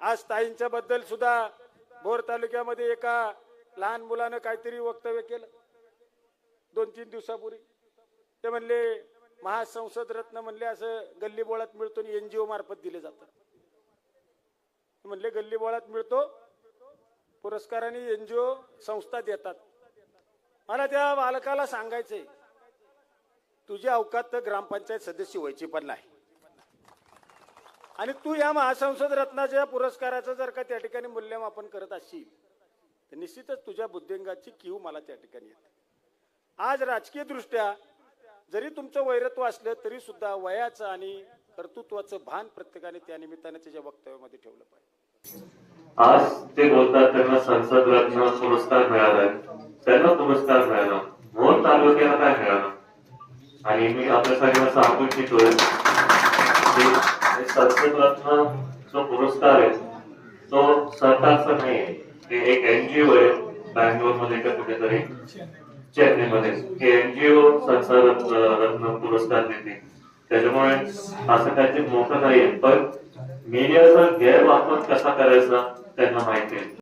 आज ताईंच्या बद्दल सुद्धा भोर तालुक्यामध्ये एका लहान मुलानं काहीतरी वक्तव्य केलं. दोन तीन दिवसापूर्वी. ते म्हणले महासंसद रत्न म्हणले असं गल्ली बोळात मिळतो आणि एनजीओ मार्फत दिले जातात म्हणले गल्ली बोळात मिळतो पुरस्काराने एनजीओ संस्था देतात. मला त्या बालकाला सांगायचंय तुझी अवकात तर ग्रामपंचायत सदस्य व्हायची पण नाही. आणि तू या महासंसद रत्नाच्या पुरस्काराचं जर का त्या ठिकाणी मूल्यमापन करत असशील तर निश्चितच तुझ्या बुद्धिंगाची कीव मला त्या ठिकाणी येते. आज राजकीय दृष्ट्या जरी तुमचं वैरत्व असलं तरी सुद्धा वयाचं आणि कर्तृत्वाचं भान प्रत्येकाने त्या निमित्ताने त्याच्या वक्तव्यामध्ये ठेवलं पाहिजे. आज ते बोलतात त्यांना संसद रत्न पुरस्कार मिळालाय त्यांना पुरस्कार मिळाला. मोहन तालुक्याला काय मिळालं? आणि मी आपल्या सगळ्यांना सांगू इच्छितोय हे रत्न जो पुरस्कार आहे तो सरकारचा नाही आहे. ते एक एनजीओ आहे बँगलोरमध्ये का कुठेतरी चेन्नईमध्ये. हे एनजीओ संसद रत्न पुरस्कार देते. त्याच्यामुळे असं काहीतरी मोठं नाहीये पण मीडियाचा गैरवापर कसा करायचा त्यांना माहिती आहे.